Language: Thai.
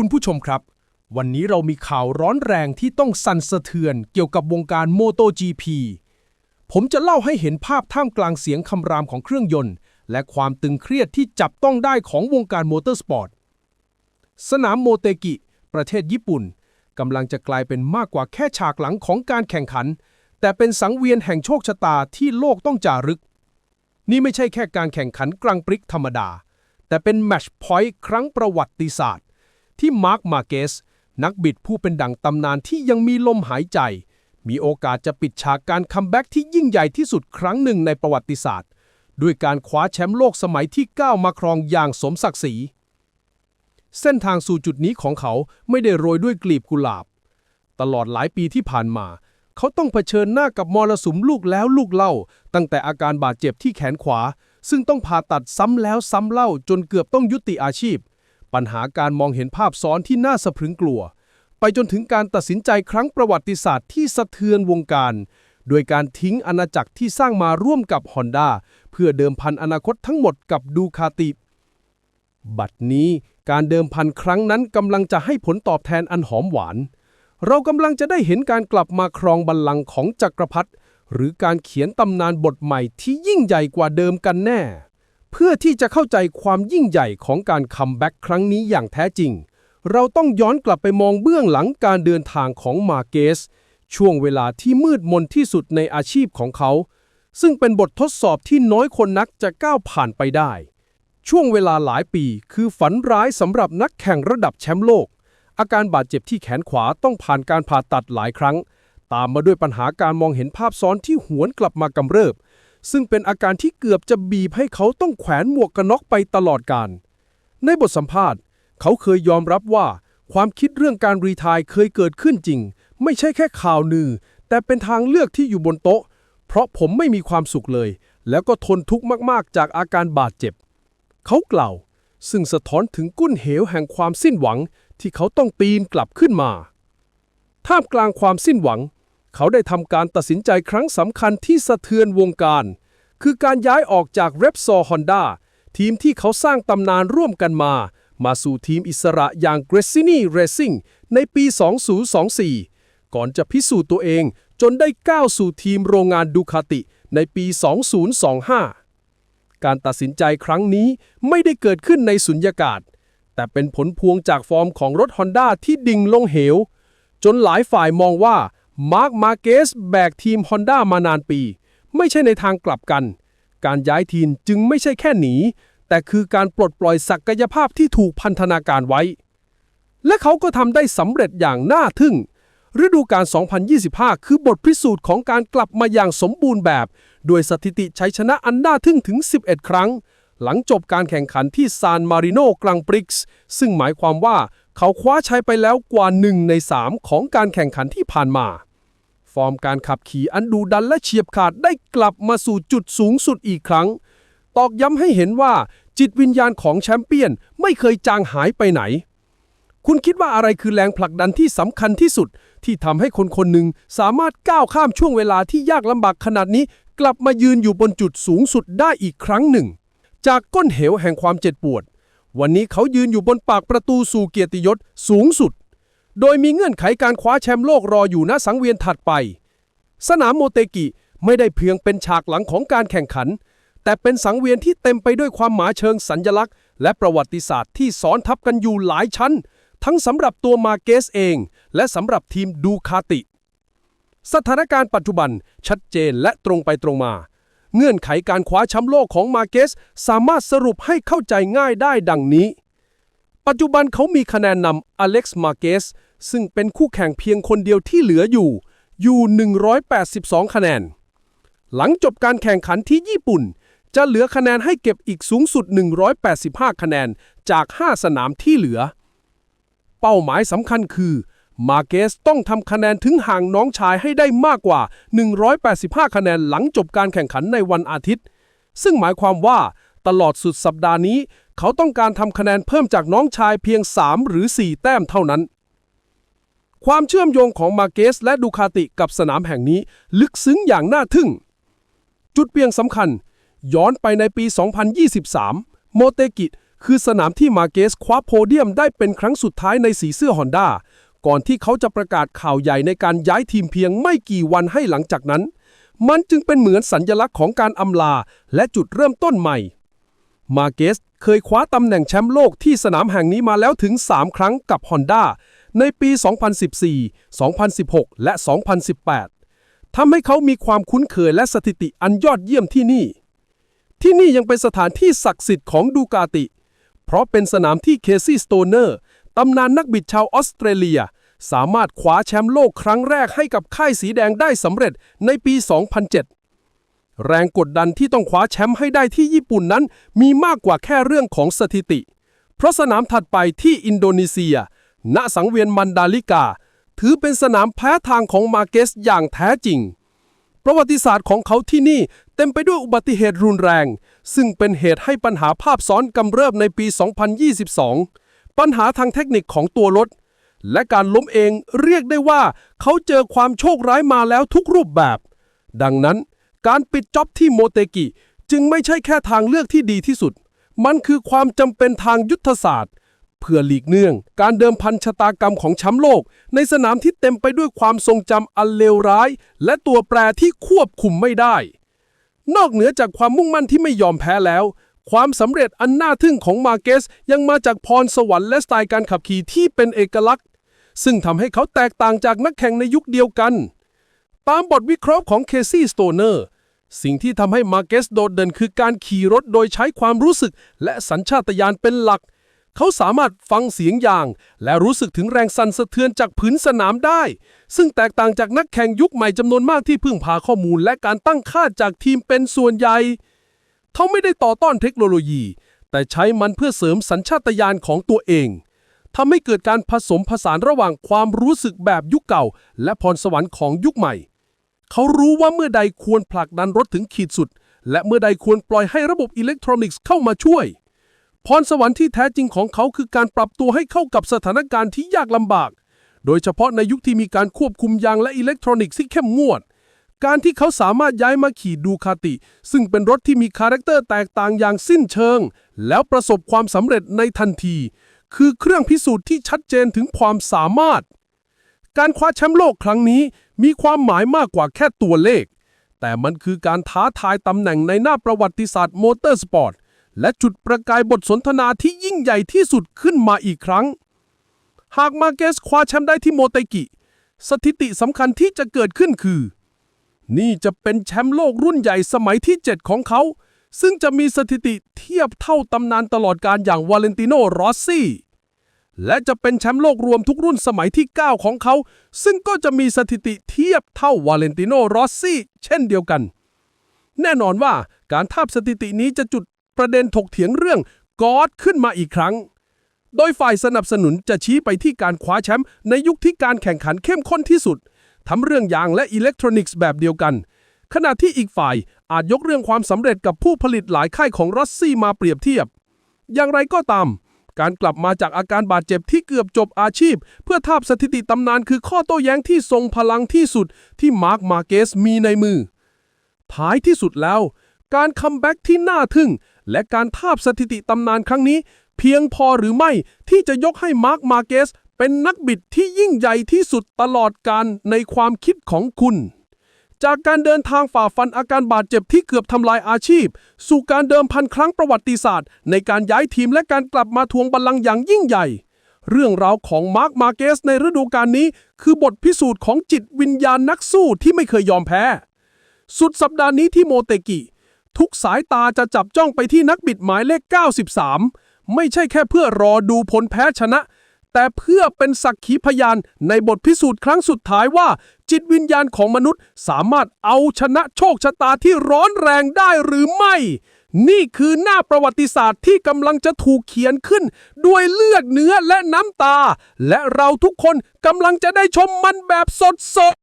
คุณผู้ชมครับ วันนี้เรามีข่าวร้อนแรงที่ต้องสั่นสะเทือนเกี่ยวกับวงการโมโต GP ผมจะเล่าให้เห็นภาพท่ามกลางเสียงคำรามของเครื่องยนต์ และความตึงเครียดที่จับต้องได้ของวงการมอเตอร์สปอร์ต สนามโมเตกิ ประเทศญี่ปุ่นกำลังจะกลายเป็นมากกว่าแค่ฉากหลังของการแข่งขัน แต่เป็นสังเวียนแห่งโชคชะตาที่โลกต้องจารึก นี่ไม่ใช่แค่การแข่งขันกลางปริกธรรมดา แต่เป็นแมชพอยต์ครั้งประวัติศาสตร์ ที่มาร์คมาเกสนักบิดผู้เป็นดั่งตำนานที่ยังมีลมหายใจ มีโอกาสจะปิดฉากการคัมแบ็กที่ยิ่งใหญ่ที่สุดครั้งหนึ่งในประวัติศาสตร์ ด้วยการคว้าแชมป์โลกสมัยที่ 9 มาครองอย่างสมศักดิ์ศรี เส้นทางสู่จุดนี้ของเขาไม่ได้โรยด้วยกลีบกุหลาบ ตลอดหลายปีที่ผ่านมา เขาต้องเผชิญหน้ากับมรสุมลูกแล้วลูกเล่า ตั้งแต่อาการบาดเจ็บที่แขนขวา ซึ่งต้องผ่าตัดซ้ำแล้วซ้ำเล่าจนเกือบต้องยุติอาชีพ ปัญหาการมองเห็นภาพซ้อนที่น่าสะพรึงกลัว ไปจนถึงการตัดสินใจครั้งประวัติศาสตร์ที่สะเทือนวงการ โดยการทิ้งอาณาจักรที่สร้างมาร่วมกับฮอนด้าเพื่อเดิมพันอนาคตทั้งหมดกับดูคาติ บัดนี้การเดิมพันครั้งนั้นกำลังจะให้ผลตอบแทนอันหอมหวาน เรากำลังจะได้เห็นการกลับมาครองบัลลังก์ของจักรพรรดิหรือการเขียนตำนานบทใหม่ที่ยิ่งใหญ่กว่าเดิมกันแน่ เพื่อที่จะเข้าใจความยิ่งใหญ่ของการคัมแบ็กครั้งนี้อย่างแท้จริง เราต้องย้อนกลับไปมองเบื้องหลังการเดินทางของมาเกส ช่วงเวลาที่มืดมนที่สุดในอาชีพของเขา ซึ่งเป็นบททดสอบที่น้อยคนนักจะก้าวผ่านไปได้ ช่วงเวลาหลายปีคือฝันร้ายสำหรับนักแข่งระดับแชมป์โลก อาการบาดเจ็บที่แขนขวาต้องผ่านการผ่าตัดหลายครั้ง ตามมาด้วยปัญหาการมองเห็นภาพซ้อนที่หวนกลับมากำเริบ ซึ่งเป็นอาการที่เกือบจะบีบให้เขาต้องแขวนหมวกกันน็อกไปตลอดการ ในบทสัมภาษณ์ เขาเคยยอมรับว่า ความคิดเรื่องการรีทายเคยเกิดขึ้นจริง ไม่ใช่แค่ข่าวนือ แต่เป็นทางเลือกที่อยู่บนโต๊ะ เพราะผมไม่มีความสุขเลย แล้วก็ทนทุกข์มาก ๆ จากอาการบาดเจ็บ เขากล่าว ซึ่งสะท้อนถึงกุ้นเหวแห่งความสิ้นหวังที่เขาต้องปีนกลับขึ้นมา ท่ามกลางความสิ้นหวัง เขาได้ทำการตัดสินใจครั้งสำคัญที่สะเทือนวงการ คือการย้ายออกจากเรปซอร์ฮอนด้าทีมที่เขาสร้างตำนานร่วมกันมา มาสู่ทีมอิสระอย่าง g r e s s i n i Racing ในปี 2024 ก่อนจะพิสูจน์ตัวเองจนได้ก้าวสู่ทีมโรงงานดูคาติในปี 2025 การตัดสินใจครั้งนี้ไม่ได้เกิดขึ้นในสุญญากาศ แต่เป็นผลพวงจากฟอร์มของรถฮอนด้าที่ดิ่งลงเหว จนหลายฝ่ายมองว่ามาร์คมาเกสแบกทีมฮอนด้ามานานปี ไม่ใช่ในทางกลับกัน การย้ายทีมจึงไม่ใช่แค่หนี แต่คือการปลดปล่อยศักยภาพที่ถูกพันธนาการไว้ และเขาก็ทำได้สำเร็จอย่างน่าทึ่ง ฤดูกาล 2025 คือบทพิสูจน์ของการกลับมาอย่างสมบูรณ์แบบ โดยสถิติชัยชนะอันน่าทึ่งถึง 11 ครั้ง หลังจบการแข่งขันที่ซานมาริโนกรังปริกส์ซึ่งหมายความว่าเขาคว้าชัยไปแล้วกว่า1ใน3ของการแข่งขันที่ผ่านมา อร์มการขับขี่อันดุดันและเฉียบขาดได้กลับมาสู่จุดสูงสุดอีกครั้ง ตอกย้ำให้เห็นว่าจิตวิญญาณของแชมเปี้ยนไม่เคยจางหายไปไหน คุณคิดว่าอะไรคือแรงผลักดันที่สำคัญที่สุด ที่ทำให้คนคนหนึ่งสามารถก้าวข้ามช่วงเวลาที่ยากลำบากขนาดนี้ กลับมายืนอยู่บนจุดสูงสุดได้อีกครั้งหนึ่ง จากก้นเหวแห่งความเจ็บปวด วันนี้เขายืนอยู่บนปากประตูสู่เกียรติยศสูงสุด โดยมีเงื่อนไขการคว้าแชมป์โลกรออยู่ณสังเวียนถัดไป สนามโมเตกิไม่ได้เพียงเป็นฉากหลังของการแข่งขัน แต่เป็นสังเวียนที่เต็มไปด้วยความหมายเชิงสัญญลักษณ์ และประวัติศาสตร์ที่ซ้อนทับกันอยู่หลายชั้น ทั้งสำหรับตัวมาเกสเอง และสำหรับทีมดูคาติ สถานการณ์ปัจจุบันชัดเจนและตรงไปตรงมา เงื่อนไขการคว้าแชมป์โลกของมาเกสสามารถสรุปให้เข้าใจง่ายได้ดังนี้ ปัจจุบันเขามีคะแนนนำอเล็กซ์มาเกส ซึ่งเป็นคู่แข่งเพียงคนเดียวที่เหลืออยู่ อยู่ 182 คะแนน หลังจบการแข่งขันที่ญี่ปุ่น จะเหลือคะแนนให้เก็บอีกสูงสุด 185 คะแนนจาก 5 สนามที่เหลือ เป้าหมายสำคัญคือ มาเกสต้องทำคะแนนถึงห่างน้องชายให้ได้มากกว่า 185 คะแนนหลังจบการแข่งขันในวันอาทิตย์ ซึ่งหมายความว่าตลอดสุดสัปดาห์นี้ เขาต้องการทำคะแนนเพิ่มจากน้องชายเพียง 3 หรือ 4 แต้มเท่านั้น ความเชื่อมโยงของมาเกสและดูคาติกับสนามแห่งนี้ลึกซึ้งอย่างน่าทึ่ง จุดเปลี่ยนสำคัญ ย้อนไปในปี 2023 โมเตกิ คือสนามที่มาเกสคว้าโพเดียมได้เป็นครั้งสุดท้ายในสีเสื้อฮอนด้าก่อนที่เขาจะประกาศข่าวใหญ่ในการย้ายทีมเพียงไม่กี่วันให้หลังจากนั้น มันจึงเป็นเหมือนสัญญลักษณ์ของการอำลาและจุดเริ่มต้นใหม่ มาเกสเคยคว้าตำแหน่งแชมป์โลกที่สนามแห่งนี้มาแล้วถึง 3 ครั้งกับฮอนด้า ในปี 2014 2016 และ 2018 ทำให้เขามีความคุ้นเคยและสถิติอันยอดเยี่ยมที่นี่ ที่นี่ยังเป็นสถานที่ศักดิ์สิทธิ์ของดูกาติ เพราะเป็นสนามที่เคซี่สโตเนอร์ตำนานนักบิดชาวออสเตรเลีย สามารถคว้าแชมป์โลกครั้งแรกให้กับค่ายสีแดงได้สำเร็จในปี 2007แรงกดดันที่ต้องคว้าแชมป์ให้ได้ที่ญี่ปุ่นนั้น มีมากกว่าแค่เรื่องของสถิติ เพราะสนามถัดไปที่อินโดนีเซีย ณสังเวียนมันดาลิกา ถือเป็นสนามแพ้ทางของมาเกสอย่างแท้จริง ประวัติศาสตร์ของเขาที่นี่เต็มไปด้วยอุบัติเหตุรุนแรง ซึ่งเป็นเหตุให้ปัญหาภาพซ้อนกำเริบในปี 2022 ปัญหาทางเทคนิคของตัวรถ และการล้มเองเรียกได้ว่าเขาเจอความโชคร้ายมาแล้วทุกรูปแบบ ดังนั้นการปิดจ็อบที่โมเตกิ จึงไม่ใช่แค่ทางเลือกที่ดีที่สุด มันคือความจำเป็นทางยุทธศาสตร์ เพื่อหลีกเนื่อง การเดิมพันชะตากรรมของแชมป์โลก ในสนามที่เต็มไปด้วยความทรงจำอันเลวร้าย และตัวแปรที่ควบคุมไม่ได้ นอกเหนือจากความมุ่งมั่นที่ไม่ยอมแพ้แล้ว ความสำเร็จอันน่าทึ่งของมาเกสยังมาจากพรสวรรค์และสไตล์การขับขี่ที่เป็นเอกลักษณ์ ซึ่งทำให้เขาแตกต่างจากนักแข่งในยุคเดียวกัน ตามบทวิเคราะห์ของเคซี่สโตเนอร์สิ่งที่ทำให้มาเกสโดดเด่นคือการขี่รถโดยใช้ความรู้สึกและสัญชาตญาณเป็นหลัก เขาสามารถฟังเสียงยาง และรู้สึกถึงแรงสั่นสะเทือนจากพื้นสนามได้ ซึ่งแตกต่างจากนักแข่งยุคใหม่จำนวนมากที่พึ่งพาข้อมูลและการตั้งค่าจากทีมเป็นส่วนใหญ่ เขาไม่ได้ต่อต้านเทคโนโลยี แต่ใช้มันเพื่อเสริมสัญชาตญาณของตัวเองทำให้เกิดการผสมผสานระหว่างความรู้สึกแบบยุคเก่า และพรสวรรค์ของยุคใหม่ เขารู้ว่าเมื่อใดควรผลักดันรถถึงขีดสุด และเมื่อใดควรปล่อยให้ระบบอิเล็กทรอนิกส์เข้ามาช่วย พรสวรรค์ที่แท้จริงของเขาคือการปรับตัวให้เข้ากับสถานการณ์ที่ยากลำบาก โดยเฉพาะในยุคที่มีการควบคุมยางและอิเล็กทรอนิกส์ที่เข้มงวด การที่เขาสามารถย้ายมาขี่ดูคาติ ซึ่งเป็นรถที่มีคาแรคเตอร์แตกต่างอย่างสิ้นเชิง แล้วประสบความสำเร็จในทันที คือเครื่องพิสูจน์ที่ชัดเจนถึงความสามารถ การคว้าแชมป์โลกครั้งนี้มีความหมายมากกว่าแค่ตัวเลข แต่มันคือการท้าทายตำแหน่งในหน้าประวัติศาสตร์มอเตอร์สปอร์ต และจุดประกายบทสนทนาที่ยิ่งใหญ่ที่สุดขึ้นมาอีกครั้ง หากมาเกสคว้าแชมป์ได้ที่โมเตกิ สถิติสำคัญที่จะเกิดขึ้นคือ นี่จะเป็นแชมป์โลกรุ่นใหญ่สมัยที่ 7 ของเขา ซึ่งจะมีสถิติเทียบเท่าตำนานตลอดการอย่างวาเลนติโนรอสซี่และจะเป็นแชมป์โลกรวมทุกรุ่นสมัยที่ 9 ของเขา ซึ่งก็จะมีสถิติเทียบเท่าวาเลนติโนรอสซี่เช่นเดียวกัน แน่นอนว่าการทาบสถิตินี้จะจุด ประเด็นถกเถียงเรื่องกอดขึ้นมาอีกครั้ง โดยฝ่ายสนับสนุนจะชี้ไปที่การคว้าแชมป์ในยุคที่การแข่งขันเข้มข้นที่สุด ทั้งเรื่องยางและอิเล็กทรอนิกส์แบบเดียวกัน ขณะที่อีกฝ่ายอาจยกเรื่องความสำเร็จกับผู้ผลิตหลายค่ายของรัสซี่มาเปรียบเทียบ อย่างไรก็ตาม การกลับมาจากอาการบาดเจ็บที่เกือบจบอาชีพ เพื่อทาบสถิติตำนานคือข้อโต้แย้งที่ทรงพลังที่สุดที่มาร์คมาเกสมีในมือ ท้ายที่สุดแล้วการคัมแบ็กที่น่าทึ่ง และการทาบสถิติตำนานครั้งนี้ เพียงพอหรือไม่ที่จะยกให้มาร์คมาเกสเป็นนักบิดที่ยิ่งใหญ่ที่สุดตลอดการในความคิดของคุณ จากการเดินทางฝ่าฟันอาการบาดเจ็บที่เกือบทำลายอาชีพ สู่การเดิมพันครั้งประวัติศาสตร์ ในการย้ายทีมและการกลับมาทวงบัลลังก์อย่างยิ่งใหญ่ เรื่องราวของมาร์คมาเกสในฤดูกาลนี้ คือบทพิสูจน์ของจิตวิญญาณนักสู้ที่ไม่เคยยอมแพ้ สุดสัปดาห์นี้ที่โมเตกิ ทุกสายตาจะจับจ้องไปที่นักบิดหมายเลข 93 ไม่ใช่แค่เพื่อรอดูผลแพ้ชนะ แต่เพื่อเป็นสักขีพยานในบทพิสูจน์ครั้งสุดท้ายว่า จิตวิญญาณของมนุษย์สามารถเอาชนะโชคชะตาที่ร้อนแรงได้หรือไม่ นี่คือหน้าประวัติศาสตร์ที่กำลังจะถูกเขียนขึ้น ด้วยเลือดเนื้อและน้ำตา และเราทุกคนกำลังจะได้ชมมันแบบสดๆ